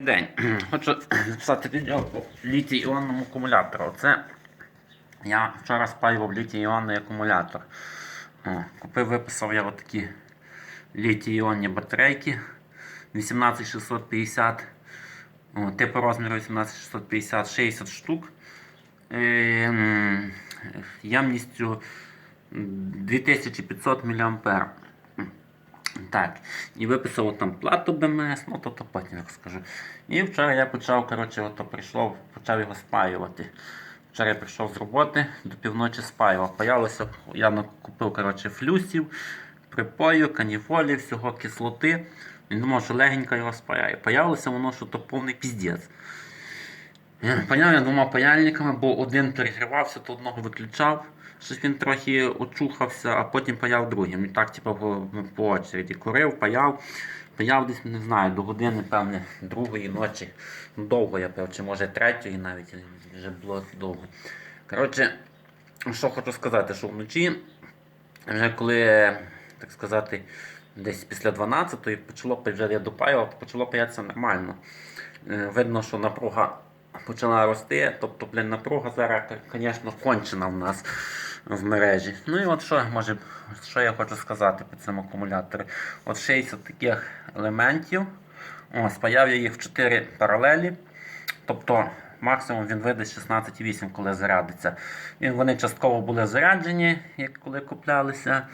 День. Хочу записати відео по літій іонному акумулятору. Це я вчора спаював літій іонний акумулятор. Купив, виписав я отакі літій іонні батарейки 18650. О, типу розміру 18650 60 штук. Е, Ємністю 2500 мА. Так, і виписав там плату БМС, ну то, то потім розкажу. І вчора я почав, коротше, ото прийшов, почав його спаювати. Вчора я прийшов з роботи, до півночі спаював. Паялося, я купив коротше, флюсів, припою, каніфолі, всього кислоти. Він думав, що легенько його спаяє. Паялося воно, що то повний піздець. Паяв я двома паяльниками, бо один перегрівався, то одного виключав. Щось він трохи очухався, а потім паяв другим. І так, типу, по, по очереді курив, паяв. Паяв десь, не знаю, до години, певне, другої ночі. Ну, довго я пив, чи може третьої навіть, вже було довго. Коротше, що хочу сказати, що вночі, вже коли, так сказати, десь після 12-ї почало вже я допаював, почало паятися нормально. Е, Видно, що напруга почала рости. Тобто, блін, напруга зараз, звісно, кончена в нас в мережі. Ну і от що може, що я хочу сказати по цьому акумуляторі. От 60 таких елементів. О, спаяв я їх в 4 паралелі. Тобто максимум він видасть 16,8, коли зарядиться. І вони частково були заряджені, як коли куплялися.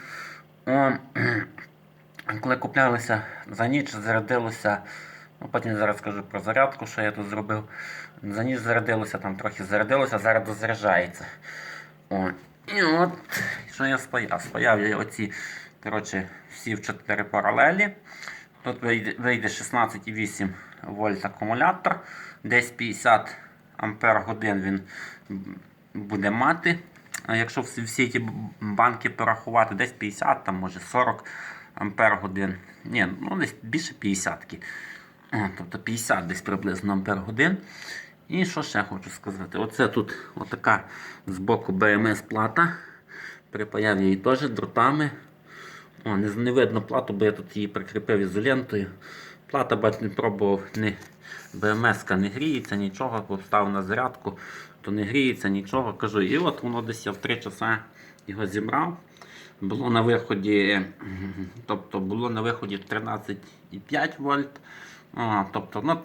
О, коли куплялися за ніч, зарядилося. Ну, потім зараз скажу про зарядку, що я тут зробив. За ніч зарядилося, там трохи зарядилося, зараз дозаряджається. О. І от, що я спаяв? Спаяв я оці коротше, всі в 4 паралелі. Тут вийде, вийде 16,8 вольт акумулятор, десь 50 ампер годин він буде мати. А якщо всі ті банки порахувати, десь 50, там може 40 ампер годин. Ні, ну десь більше 50. -ки. О, Тобто 50 десь приблизно ампер годин. І що ще хочу сказати? Оце тут отака з боку БМС плата. Припаяв її теж дротами. О, не, не видно плату, бо я тут її прикріпив ізолентою. Плата, бач, не пробував, не, БМС не гріється, нічого, поставив на зарядку, то не гріється нічого. Кажу, і от воно десь я в 3 часа його зібрав. Було на виході, тобто було на виході 13,5 вольт. Тобто, ну,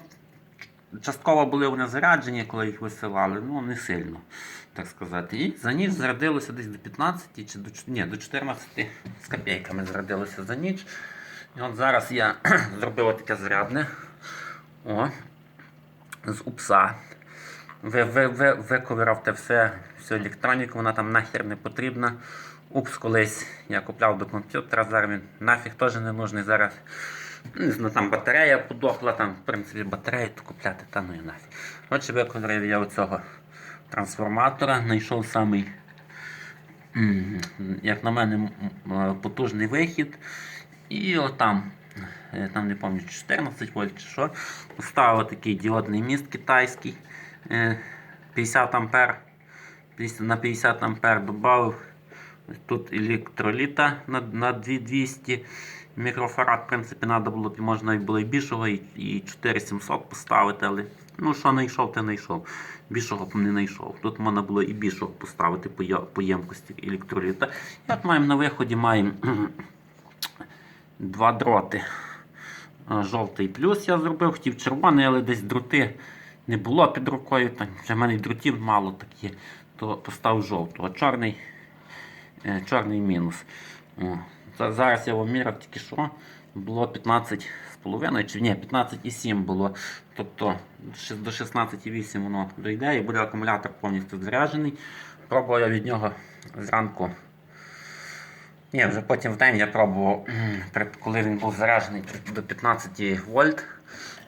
частково були вони заряджені, коли їх висилали, ну не сильно, так сказати. І за ніч зарядилося десь до 15 чи до, ні, до 14 з копійками зарядилося за ніч. І от зараз я зробив таке зарядне О, з упса. Ви, ви, ви, виковирав те все, всю електроніку, вона там нахер не потрібна. Упс колись я купляв до комп'ютера, зараз він нафіг теж не нужний. Зараз не знаю, там батарея подохла, там, в принципі, батарею то купляти, та ну і нафіг. Отже, виконав я оцього трансформатора, знайшов самий, як на мене, м, потужний вихід. І отам, е, там не пам'ятаю, 14 вольт чи що, поставив такий діодний міст китайський, е, 50 ампер, на 50 ампер додав тут електроліта на, на 2200 мікрофарад, в принципі, треба було, б- можна було і більшого, і, і 4700 поставити, але ну що знайшов, те знайшов. Більшого б не знайшов. Тут можна було і більшого поставити по, ємкості електроліта. І от маємо на виході маємо два дроти. Жовтий плюс я зробив, хотів червоний, але десь дроти не було під рукою. Там, в мене дротів мало такі, то поставив жовту. А чорний, е, чорний мінус. За- Зараз я виміряв тільки що. Було 15,5 чи ні, 15,7 було. Тобто до 16,8 воно дойде і буде акумулятор повністю заряджений. Пробував я від нього зранку. Ні, вже потім в день я пробував, коли він був заряджений до 15 вольт.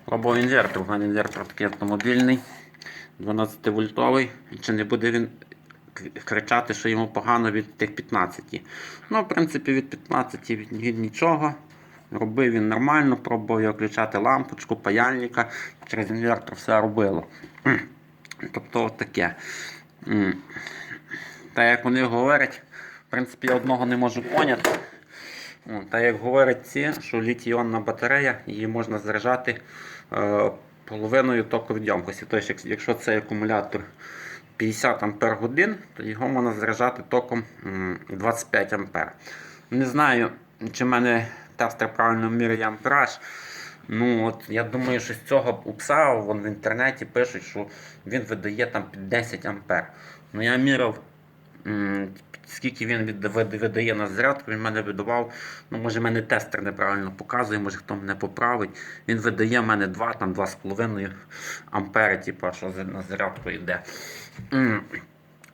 Пробував інвертор. У мене інвертор такий автомобільний, 12 вольтовий. Чи не буде він кричати, що йому погано від тих 15. Ну, в принципі, від 15 від, від нічого. Робив він нормально, пробував включати лампочку, паяльника, через інвертор все робило. Тобто от таке. Та як вони говорять, в принципі, я одного не можу поняти. Та як говорять ці, що літій-іонна батарея, її можна заряджати е, половиною токової ємкості. Тобто, якщо цей акумулятор 50 ампер годин, то його можна заряджати током 25 ампер. Не знаю, чи в мене тестер правильно міряє ампераж. Ну, от я думаю, що з цього упса вон в інтернеті пишуть, що він видає там під 10 ампер. Ну я міряв, скільки він від, видає на зарядку, він мене видавав. Ну, може, мене тестер неправильно показує, може хто мене поправить. Він видає в мене 2, там 2,5 ампери, типу, що на зарядку йде.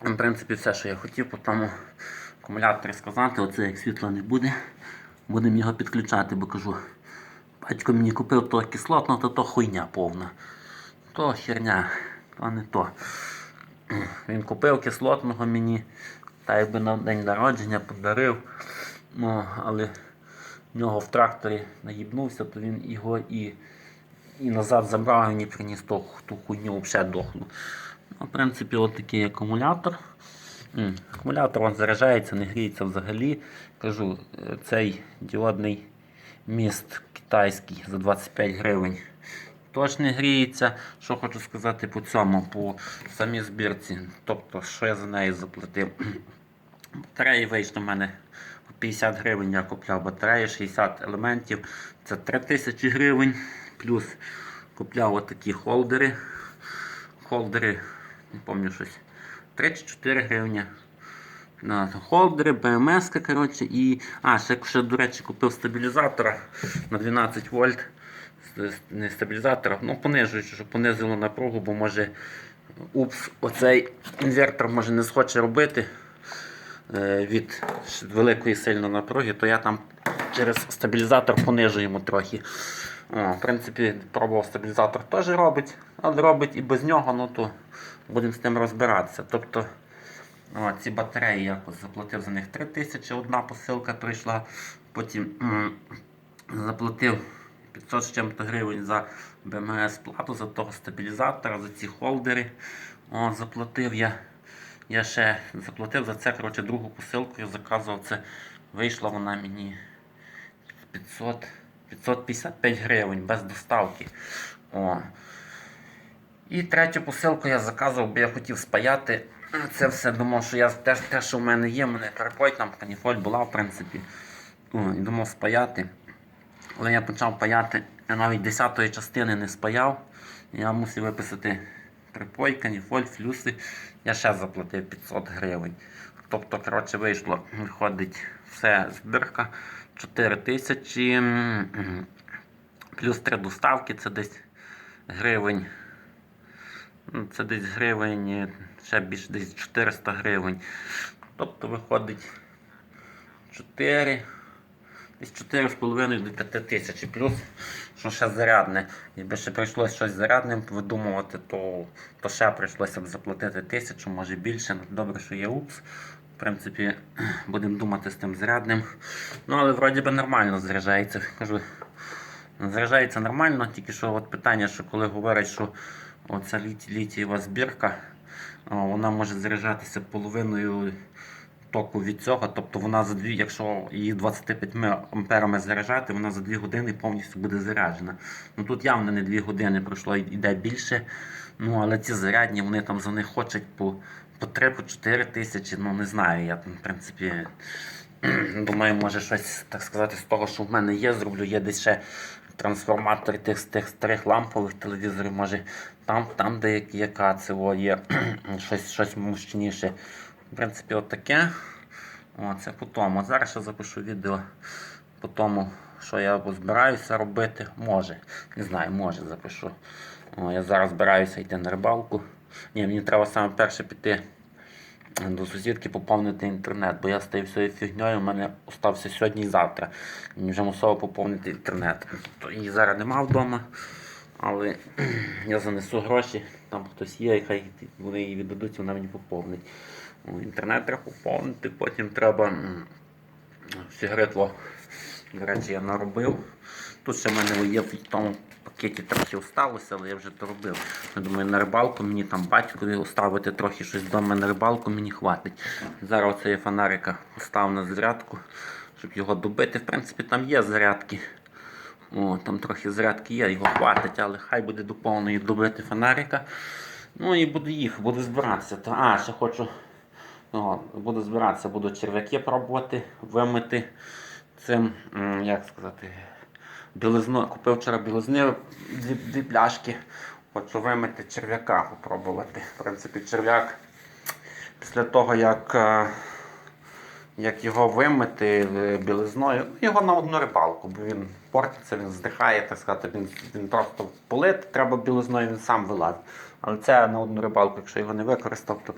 В принципі, все, що я хотів по тому акумуляторі сказати, оце як світла не буде, будемо його підключати, бо кажу. Батько мені купив то кислотно, то то хуйня повна. То херня, то не то. Він купив кислотного мені, та якби на день народження подарив. Ну, але в нього в тракторі наїбнувся, то він його і, і назад забрав і мені приніс ту, ту хуйню взагалі дохлу. Ну, в принципі, от такий акумулятор. Акумулятор він заряджається, не гріється взагалі. Кажу, цей діодний міст китайський за 25 гривень. Теж не гріється. Що хочу сказати по цьому, по самій збірці. Тобто, що я за неї заплатив. Батареї вийшло в мене 50 гривень. Я купляв батареї, 60 елементів. Це 3000 гривень. Плюс купляв отакі холдери. Холдери, не пам'ятаю щось. 34 гривні. На холдери, БМС, коротше, і. А, ще, ще, до речі, купив стабілізатора на 12 вольт. Не стабілізатора, ну понижуючи, щоб понизило напругу, бо може упс, оцей інвертор може не схоче робити від великої сильної напруги, то я там через стабілізатор понижу йому трохи. О, в принципі, пробував стабілізатор теж робить, але робить і без нього, ну то будемо з тим розбиратися. Тобто о, ці батареї якось заплатив за них 3 тисячі, одна посилка прийшла, потім м, заплатив 500 з чим-то гривень за БМС плату, за того стабілізатора, за ці холдери. О, заплатив я. Я ще заплатив за це коротше, другу посилку, я заказував це. Вийшла вона мені 500, 555 гривень без доставки. О. І третю посилку я заказував, бо я хотів спаяти. Це все думав, що я теж те, що в мене є, мене перепой, там каніфоль була, в принципі. О, і думав спаяти. Але я почав паяти, я навіть 10 частини не спаяв. Я мусив виписати припой, каніфоль, флюси. Я ще заплатив 500 гривень. Тобто, коротше, вийшло, виходить все збірка 4 тисячі. Плюс 3 доставки, це десь гривень. Це десь гривень, е, ще більше десь 400 гривень. Тобто виходить 4, десь 4,5 до 5 тисяч. Плюс, що ще зарядне. Якби ще прийшлося щось зарядним видумувати, то, то ще прийшлося б заплатити тисячу, може більше. Ну, Добре, що є УПС. В принципі, будемо думати з тим зарядним. Ну, але вроді би нормально заряджається. Кажу, Заряджається нормально, тільки що от питання, що коли говорять, що оця літі- літієва збірка, вона може заряджатися половиною току від цього. Тобто вона за дві, якщо її 25 амперами заряджати, вона за 2 години повністю буде заряджена. Ну тут явно не 2 години пройшло, йде більше. Ну але ці зарядні, вони там за них хочуть по, по 3-4 тисячі, ну не знаю, я там в принципі. Думаю, може щось, так сказати, з того, що в мене є, зроблю. Є десь ще трансформатори тих, тих старих лампових телевізорів, може там, там деякі яка це є щось, щось мощніше. В принципі, от таке. О, це по тому. Зараз ще запишу відео по тому, що я збираюся робити. Може. Не знаю, може запишу. О, я зараз збираюся йти на рибалку. Ні, мені треба саме перше піти до сусідки поповнити інтернет, бо я тією всією фігньою, у мене остався сьогодні і завтра. Мені вже мусив поповнити інтернет. То її зараз нема вдома, але я занесу гроші, там хтось є, і хай вони її віддадуть, вона мені поповнить. Інтернет треба поповнити, потім треба сигаретло. До речі, я наробив. Тут ще в мене є в тому пакеті трохи осталося, але я вже то робив. Я думаю, на рибалку мені там батькові оставити трохи щось вдома на рибалку, мені хватить. Зараз оцей фонарика поставив на зарядку, щоб його добити. В принципі, там є зарядки. О, там трохи зарядки є, його хватить, але хай буде до повної добити фонарика. Ну і буду їхати, буду збиратися. Та, а, ще хочу. О, буду збиратися, буду черв'яки пробувати вимити цим, як сказати, білизно. Купив вчора білизни дві, дві пляшки. Хочу вимити черв'яка, попробувати. В принципі, черв'як після того, як, е, як його вимити е, білизною, ну, його на одну рибалку, бо він портиться, він здихає, так сказати, він, він просто полити, треба білизною, він сам вилазить. Але це на одну рибалку, якщо його не використав, то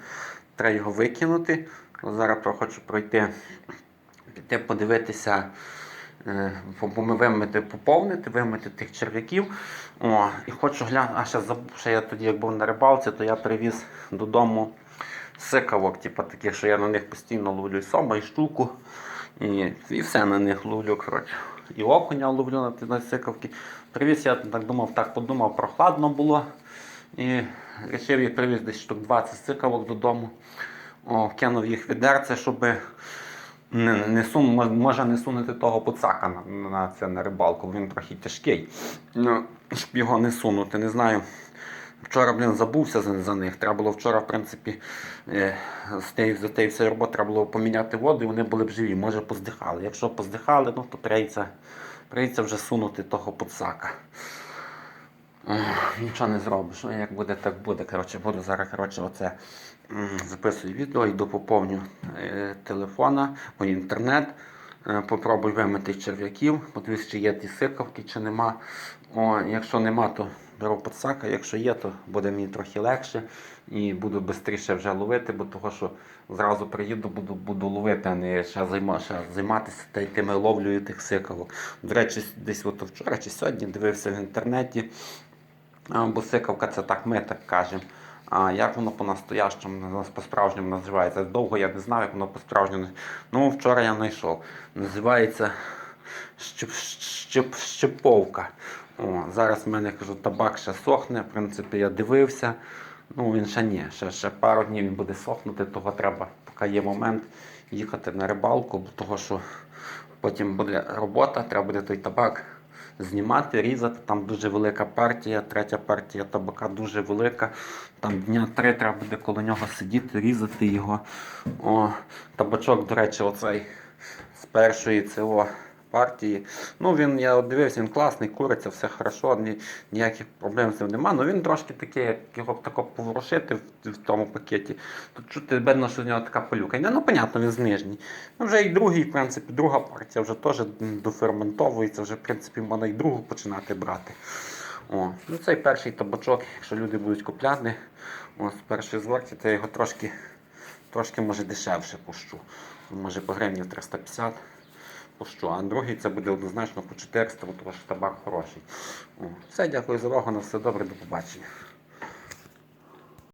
треба його викинути. Зараз хочу пройти, піти подивитися, е, бо ми вимити, поповнити, вимити тих черв'яків. О, і хочу глянути, а ще забув, що я тоді, як був на рибалці, то я привіз додому сикавок, типу таких, що я на них постійно ловлю і сома, і штуку. І, і все на них ловлю. коротше. І окуня ловлю на ті сикавки. Привіз, я так думав, так подумав, прохладно було. І вирішив їх привіз десь штук 20 сикавок додому. О, кинув їх відерце, щоб не, не сун, може не сунути того пуцака на, на, це, на рибалку, він трохи тяжкий. Ну, щоб його не сунути, не знаю. Вчора, блін, забувся за, них. Треба було вчора, в принципі, е, з за тієї всієї роботи треба було поміняти воду, і вони були б живі. Може поздихали. Якщо поздихали, ну, то прийдеться, прийдеться вже сунути того. Ох, Нічого не зробиш. Ну, як буде, так буде. Коротше, буду зараз коротше, оце, записую відео, йду поповню е, телефона, о, інтернет. Е, Попробую вимити черв'яків, подивлюсь, чи є ті сикавки, чи нема. О, якщо нема, то беру подсака. Якщо є, то буде мені трохи легше і буду швидше вже ловити, бо того, що зразу приїду, буду, буду ловити, а не ще, займа, ще займатися та тими ловлею тих сикавок. До речі, десь от вчора чи сьогодні дивився в інтернеті. Бо сикавка це так ми так кажемо. А як воно по-настоящому, по-справжньому називається? Довго я не знав, як воно по-справжньому. Ну, вчора я знайшов. Називається щеп, щеп, щеповка. О, зараз в мене кажу, табак ще сохне. В принципі, я дивився. Ну, він ще ні. Ще, ще пару днів він буде сохнути, того треба, поки є момент, їхати на рибалку, бо того, що потім буде робота, треба буде той табак знімати, різати. Там дуже велика партія, третя партія табака дуже велика. Там дня три треба буде коло нього сидіти, різати його. О, табачок, до речі, оцей з першої ЦО партії. Ну, він, я дивився, він класний, куриться, все хорошо, ні, ніяких проблем з цим немає. Ну він трошки такий, як його тако поворушити в, в тому пакеті. Тут чути видно, що в нього така пилюка. І, Ну, понятно, він знижній. Ну, вже і другий, в принципі, друга партія вже теж доферментовується, вже, в принципі, можна і другу починати брати. О, ну цей перший табачок, якщо люди будуть купляти, ось перший зворці, то я його трошки, трошки може дешевше пущу. Може по гривні 350 пущу. А другий це буде однозначно по 400, бо тому що табак хороший. Все, дякую за увагу, на все добре, до побачення.